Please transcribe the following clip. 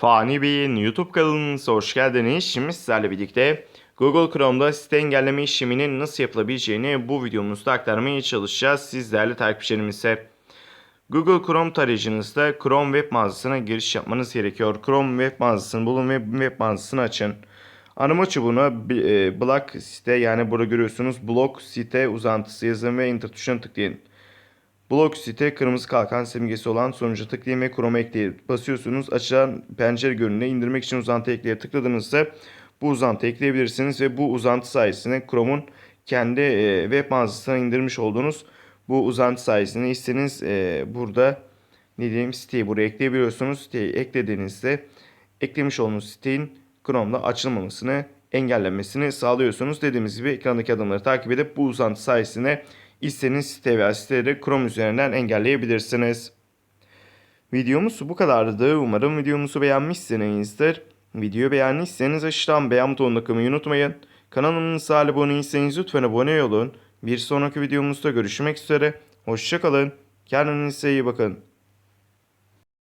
Fani Bey'in YouTube kanalınıza hoş geldiniz. Şimdi sizlerle birlikte Google Chrome'da site engelleme işleminin nasıl yapılabileceğini bu videomuzda aktarmaya çalışacağız sizlerle takipçilerimize. Google Chrome tarayıcınızda Chrome web mağazasına giriş yapmanız gerekiyor. Chrome web mağazasını bulun ve web mağazasını açın. Arama çubuğuna e, blog site yani burada görüyorsunuz blog site uzantısı yazın ve enter tuşuna tıklayın. Blog site kırmızı kalkan simgesi olan sonuca tıklayın ve Chrome ekleyin. Basıyorsunuz açılan pencere görünümüne indirmek için uzantı ekleye tıkladığınızda bu uzantı ekleyebilirsiniz ve bu uzantı sayesinde Chrome'un kendi e, web mağazasına indirmiş olduğunuz bu uzantı sayesinde istediğiniz e, burada ne diyeyim siteyi buraya ekleyebiliyorsunuz. Siteyi eklediğinizde eklemiş olduğunuz siteyin Chrome'da açılmamasını engellenmesini sağlıyorsunuz. Dediğimiz gibi ekrandaki adımları takip edip bu uzantı sayesinde istediğiniz site veya siteleri Chrome üzerinden engelleyebilirsiniz. Videomuz bu kadardı. Umarım videomuzu beğenmişsinizdir. Videoyu beğendiyseniz aşağıdan beğen butonuna tıklamayı unutmayın. Kanalımıza abone değilseniz lütfen abone olun. Bir sonraki videomuzda görüşmek üzere. Hoşçakalın. Kendinize iyi bakın.